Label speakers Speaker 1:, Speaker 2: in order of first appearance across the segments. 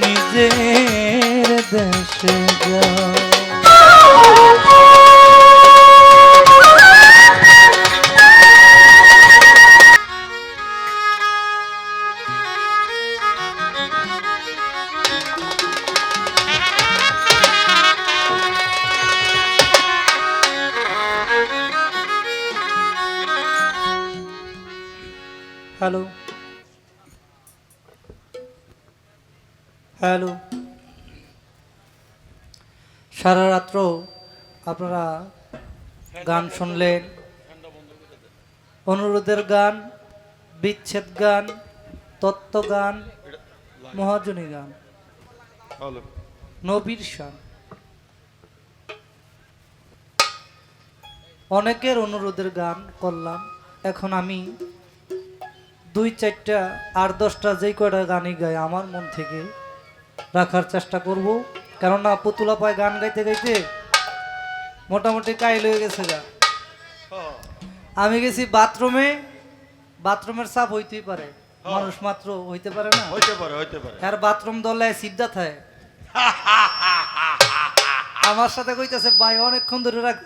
Speaker 1: নিজের দেশে যাও। হ্যালো। সারা রাত্র আপনারা গান শুনলেন। অনুরোধের গান বিচ্ছেদ গান তত্ত্ব গান মহাজনী গান। নবীর শান। অনেকের অনুরোধের গান করলাম। এখন আমি দুই চারটা আর দশটা যেই কয়টা গানই গাই আমার মন থেকে রাখার চেষ্টা করব। কেননা পুতুলা পায় গান গাইতে গাইতে মোটামুটি কাইল হয়ে গেছে গা। আমি গেছি বাথরুমে বাথরুমের চাপ হইতেই পারে। মানুষ মাত্র হইতে পারে না।
Speaker 2: হইতে পারে হইতে পারে।
Speaker 1: আর বাথরুম দলে সিদ্ধা থাকে আমার সাথে কইতেছে ভাই অনেকক্ষণ ধরে রাখ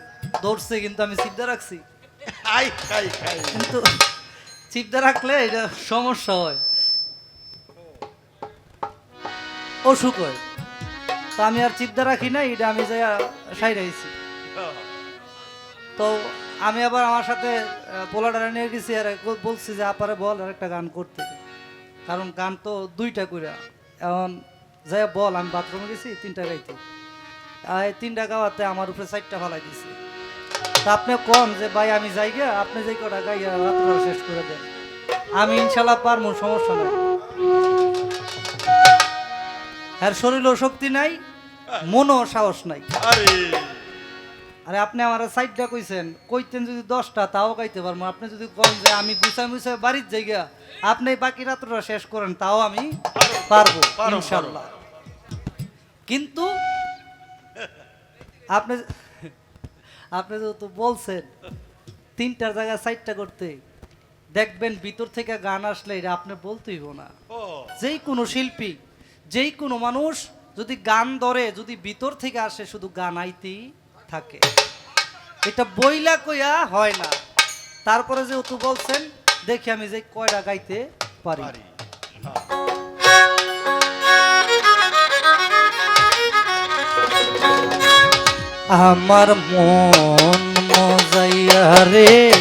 Speaker 1: দৌড়ছে কিন্তু আমি সিদ্ধা রাখছি। কিন্তু চিপদা রাখলে এটা সমস্যা হয়। অসুখ হয়। তো আমি আর চিপদা রাখি না এটা আমি যাই সাই রাখছি তো আমি আবার আমার সাথে পোলাডারা নিয়ে গেছি, আর বলছি যে, আপারে বল আর একটা গান করতে। কারণ গান তো দুইটা করে এখন যাই বল, আমি বাথরুমে গেছি, তিনটা গাইতে। আর তিনটা গাওয়াতে আমার উপরে চারটা ফালাই দিছি। তা আপনি কন যে, ভাই, আমি যাই গা আপনি যেই কটা গাইয়া রাত্র শেষ করে দেন, আমি ইনশাল্লাহ পারব সমস্যা নাই। আর শরীরও শক্তি নাই মনও সাহস নাই।
Speaker 2: আরে।
Speaker 1: আরে আপনি আমার সাইডটা কইছেন কইতেন যদি দশটা তাও গাইতে পারব আপনি যদি কন যে আমি গুছাই মুছাই বাড়ির জায়গা আপনি বাকি রাত্রটা শেষ করেন তাও আমি পারব
Speaker 2: পারো,
Speaker 1: ইনশাল্লাহ। কিন্তু আপনি আপনি যেহেতু বলছেন তিনটার জায়গায় সাইডটা করতে দেখবেন ভিতর থেকে গান আসলে এটা আপনি বলতেই না। যেই কোনো শিল্পী যেই কোনো মানুষ যদি গান ধরে যদি ভিতর থেকে আসে শুধু গান আইতেই থাকে। এটা বইলা কইয়া হয় না। তারপরে যে যেহেতু বলছেন দেখি আমি যে কয়টা গাইতে পারি। আমার মন মজাইয়া রে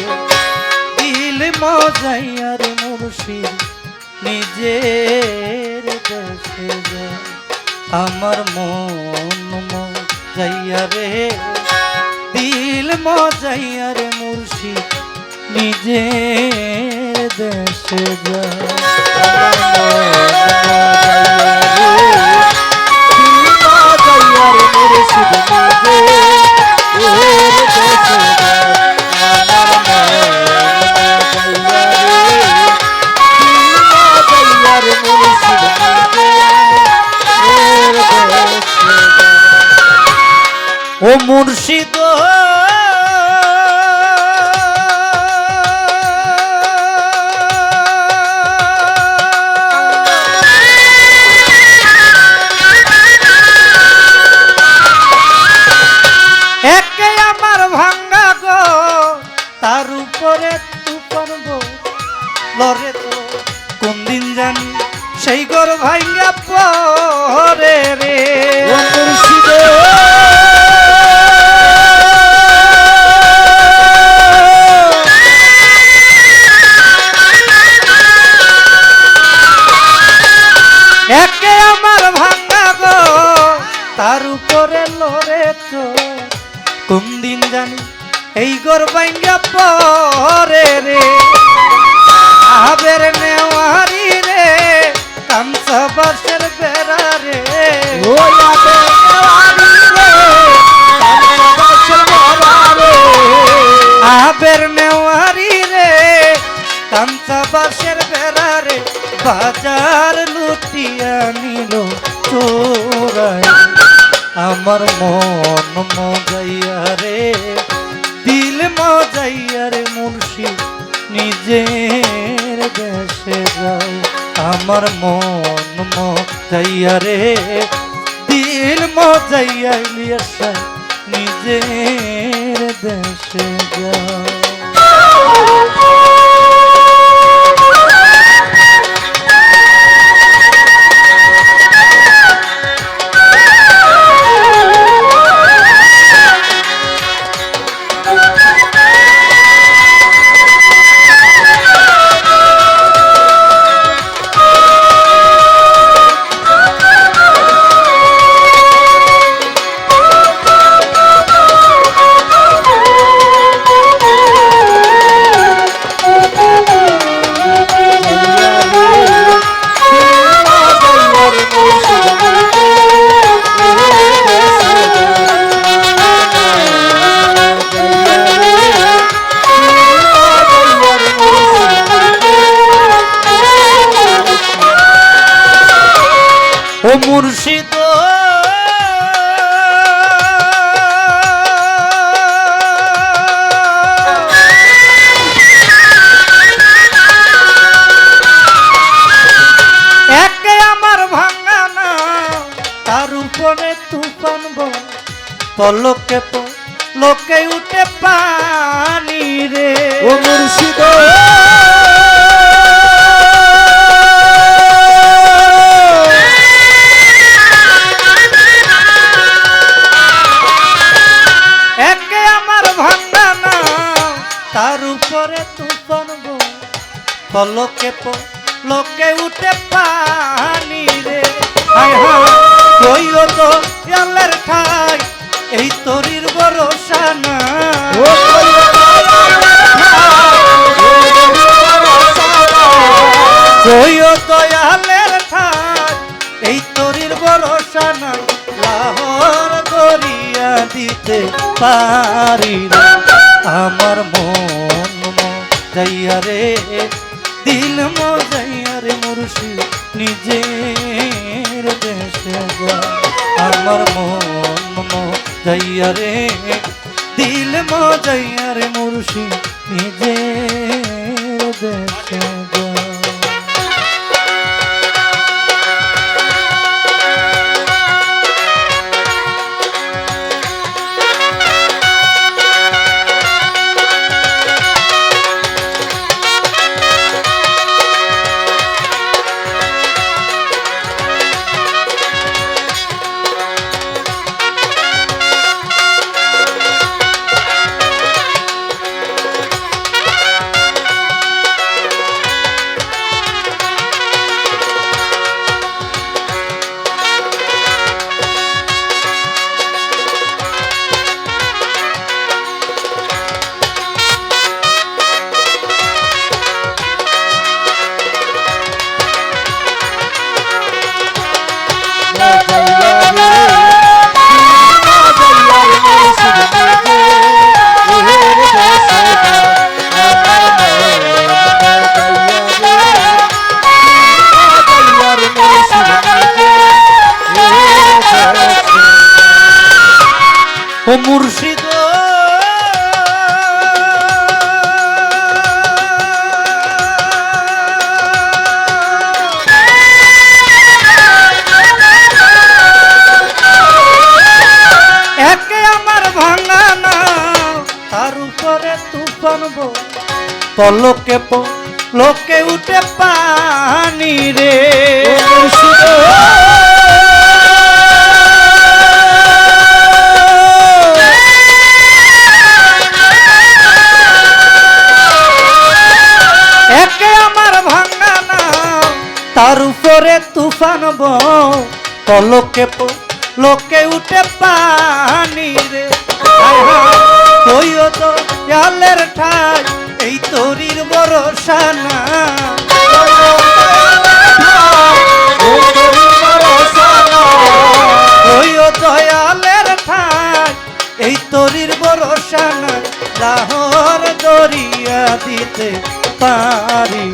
Speaker 1: দিল মজাইয়া রে মুর্শিদ নিজের দেশে আমার মন মজাইয়া রে দিল মজাইয়া রে মুর্শিদ নিজের দেশে রে দিল মজাইয়া ভাঙ্গা পরে একে আমার ভাঙ্গা গো, তার উপরে লড়ে দিন জানি এই গর ভাঙ্গা পরে রে। আবের নেওয়ারি রে। কামসা বাসের বেড়া রে। আবের নেওয়ারি রে কামসা বাসের বেড়া রে। বাজার লুটিয়া নিল চোরাই। আমার মন মজাইয়া রে দিল মজাইয়া রে মুর্শিদ নিজের দেশে যাও আমার মন মজাইয়া রে দিল মজাইয়া নিজের দেশে যা। ও মুর্শিদ। একে আমার ভাঙা না, তার উপরে তুফান বল। পলকে লোকে উঠে পানি রে।
Speaker 3: ও মুর্শিদ।
Speaker 1: উপরে তুফান পলকে লোকে উঠে পানি রে। হায় হায় কইও তো ঠাই। এই তরির ভরসা না কইও দয়ালের ঠাই। এই তরির ভরসা না লাহর দরিয়া দিতে পারি না আমার মন যাইয়া রে, দিল মজাইয়া রে মুর্শি, নিজের দেশে যা। আমার মন যাইয়া রে, দিল মজাইয়া রে মুর্শি, নিজের দেশে যা। পলকে লোকে উঠে পানি রে। একে আমার ভাঙা না তার উপরে তুফান পলকে লোকে উঠে পানি রে। হায়, তো দিতে পারি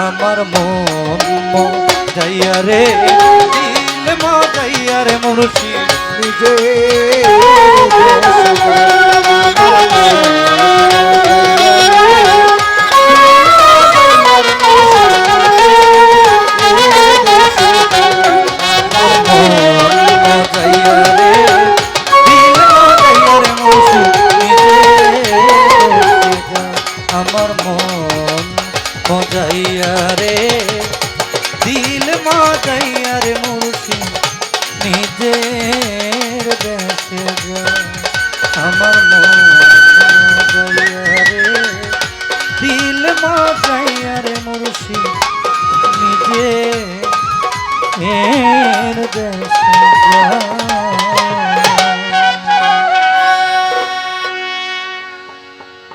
Speaker 1: আমার মন মাইয়ারে রে দিল
Speaker 3: নিজে
Speaker 1: দিল